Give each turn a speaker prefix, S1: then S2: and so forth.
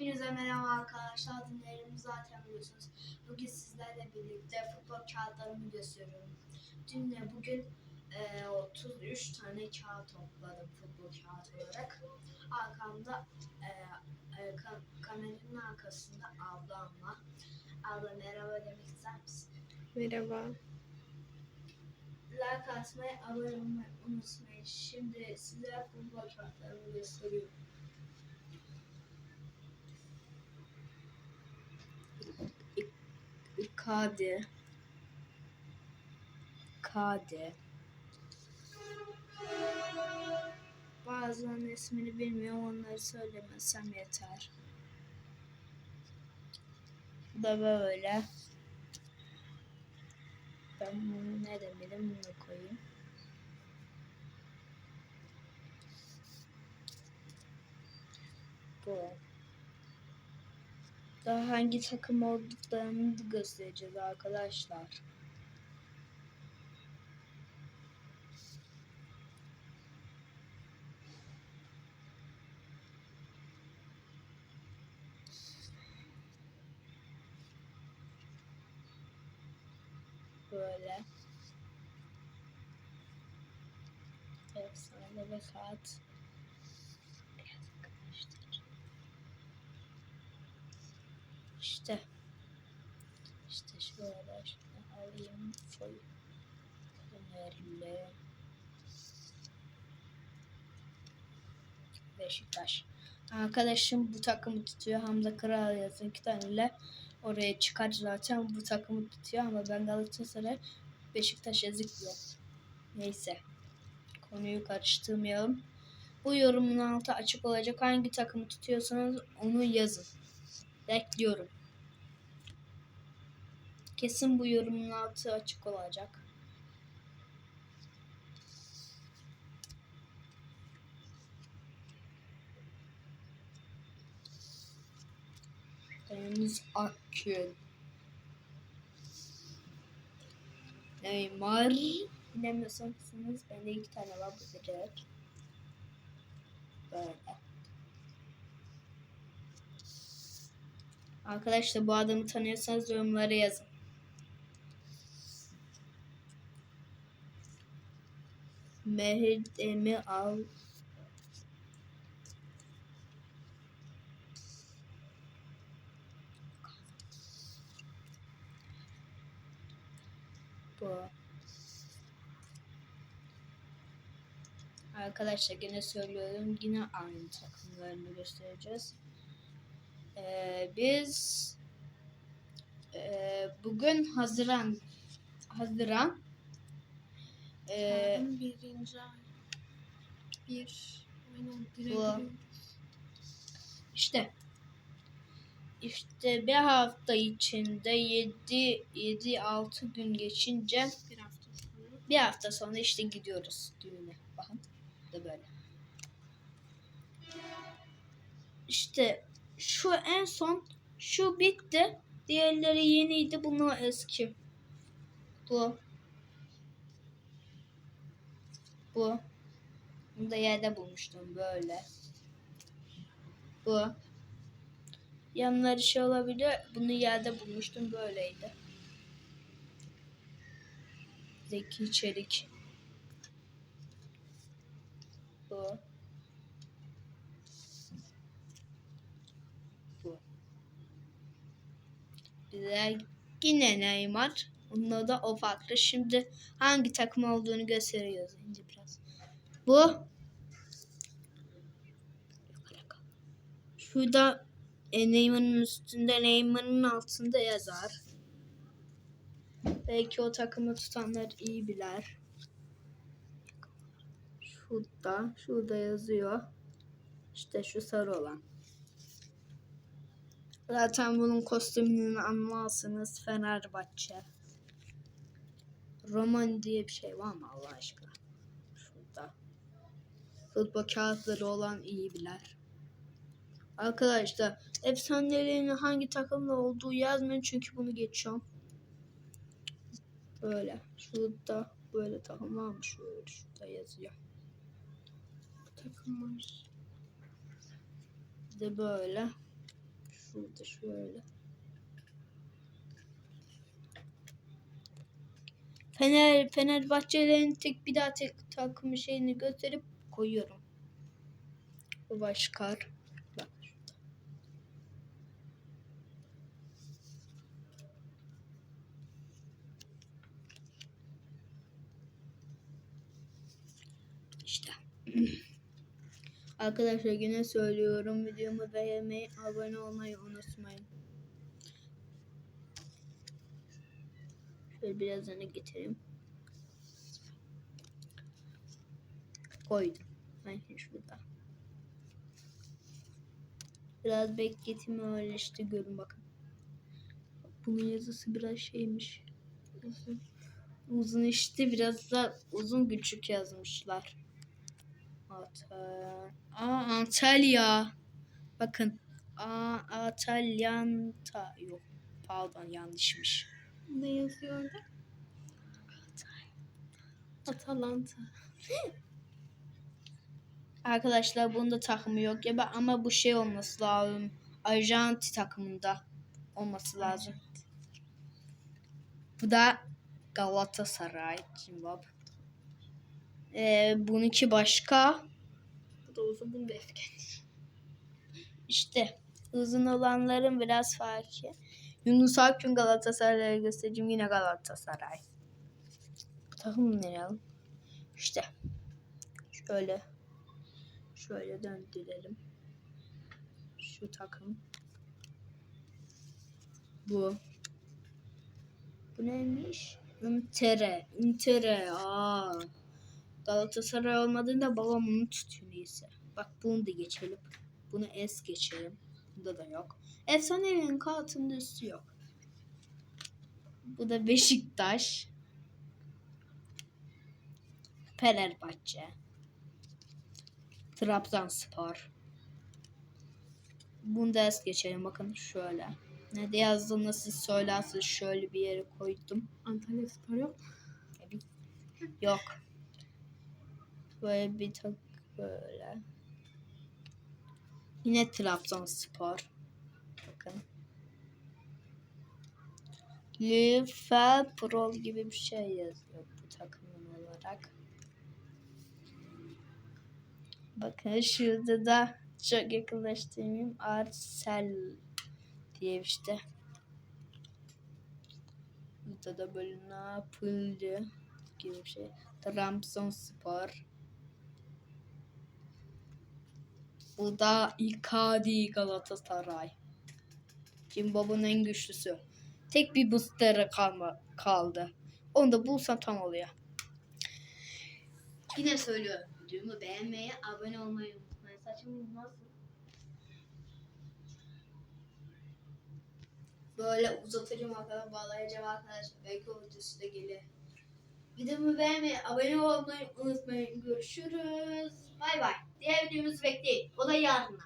S1: Hepinize merhaba arkadaşlar. Dinlerimi zaten biliyorsunuz. Bugün sizlerle birlikte futbol kağıtlarımı gösteriyorum. Dün ve bugün e, 33 tane kağıt topladım futbol kağıt olarak. Arkamda e, e, ka- kameranın arkasında ablam var. Abla merhaba demek ister misin?
S2: Merhaba.
S1: Like atmayı, abone olmayı unutmayın. Şimdi size futbol kağıtlarımı gösteriyorum. Kade. Kade. Bazılarının ismini bilmiyorum onları söylemesem yeter. Bu da böyle. Ben bunu ne demedim bunu koyayım. Bu. Daha hangi takım olduklarını göstereceğiz arkadaşlar. Böyle. Efsane ve kağıt. Biraz karıştıracağım. İşte. İşte şöyle şunu alayım. Foy. Fenerli. Beşiktaş. Arkadaşım bu takımı tutuyor. Hamza Kral yazın iki taneyle oraya çıkar zaten bu takımı tutuyor ama ben Galatasaray Beşiktaş yazıklıyor. Neyse. Konuyu karıştırmayalım. Bu yorumun altı açık olacak. Hangi takımı tutuyorsanız onu yazın. Bekliyorum. Kesin bu yorumun altı açık olacak. Deniz Akgün. Neymar. Bilemiyorsanız bende iki tane var bu direkt. Böyle. Arkadaşlar bu adamı tanıyorsanız yorumlara yazın. Mehir Demir al. Bu. Arkadaşlar yine söylüyorum yine aynı takımlarını göstereceğiz. Ee, biz e, bugün Haziran Haziran e,
S2: Yarın birinci ay. Bir. Aynen
S1: Bu.
S2: giriyor.
S1: işte işte bir hafta içinde 7 7 6 gün geçince
S2: Bir hafta sonra.
S1: bir hafta sonra işte gidiyoruz düğüne. Bakın da böyle. İşte şu en son şu bitti. Diğerleri yeniydi. Bunlar eski. Bu. Bu. Bunu da yerde bulmuştum böyle. Bu. Yanları şey olabilir. Bunu yerde bulmuştum böyleydi. Zeki Çelik. Bu. Bu. Bize yine Neymar. Bunda da o farklı. Şimdi hangi takım olduğunu gösteriyoruz. Şimdi biraz. Bu. Şurada e, Neymar'ın üstünde Neymar'ın altında yazar. Belki o takımı tutanlar iyi bilir. Şurada, şurada yazıyor. İşte şu sarı olan. Zaten bunun kostümünü anlarsınız Fenerbahçe. Roman diye bir şey var mı Allah aşkına? Şurada. Futbol kağıtları olan iyi bilir. Arkadaşlar efsanelerin hangi takımda olduğu yazmayın çünkü bunu geçiyorum. Böyle. Şurada böyle takım var mı? Şöyle şurada yazıyor.
S2: Bu takım var.
S1: Bir de böyle. işte şöyle. Fener Fenerbahçelerin tek bir daha tek takımı şeyini gösterip koyuyorum. Bu şurada. İşte. Arkadaşlar yine söylüyorum videomu beğenmeyi, abone olmayı unutmayın. Şöyle biraz öne getireyim. Koydum. Ben şurada. Biraz bekleteyim öyle işte görün bakın. Bunun yazısı biraz şeymiş.
S2: Uzun.
S1: Uzun işte biraz da uzun küçük yazmışlar. Ata- Aa Antalya. Bakın. Aa Atalyanta. Yok. Pardon yanlışmış.
S2: Ne yazıyor orada? Atalanta.
S1: Arkadaşlar bunda takımı yok ya ama bu şey olması lazım. Arjanti takımında olması lazım. Bu da Galatasaray. Cimbab. Ee, bununki başka.
S2: Bu da uzun. Bunu da.
S1: İşte uzun olanların biraz farkı. Yunus Akgün Galatasaray'a göstereceğim. Yine Galatasaray. Takım nereye alalım? İşte. Şöyle. Şöyle döndürelim. Şu takım. Bu. Bu neymiş? Intere. Intere. Aa. Galatasaray olmadığında babam onu tutuyor neyse. Bak bunu da geçelim. Bunu es geçelim. Bunda da yok. Efsanenin kartında üstü yok. Bu da Beşiktaş. Fenerbahçe. Trabzonspor. Bunu da es geçelim. Bakın şöyle. Ne de yazdığını siz söylersiniz. Şöyle bir yere koydum.
S2: Antalya Spor yok.
S1: Yok. Böyle bir tak böyle. Yine Trabzonspor. Bakın. Liverpool gibi bir şey yazıyor bu takımın olarak. Bakın şurada da çok yakınlaştırmayayım. Arsenal diye işte. Burada da böyle Napoli gibi bir şey. Trabzonspor. Bu da Icardi Galatasaray. Cimbab'ın en güçlüsü. Tek bir booster'ı kalma, kaldı. Onu da bulsam tam oluyor. Yine söylüyorum. Videomu beğenmeyi, abone olmayı unutmayın. Saçım? Böyle uzatacağım arkadaşlar, bağlayacağım arkadaşlar. Belki o videosu da gelir. Videomu beğenmeyi, abone olmayı unutmayın. Görüşürüz. Bay bay. Diğer videomuzu bekleyin. O da yarın.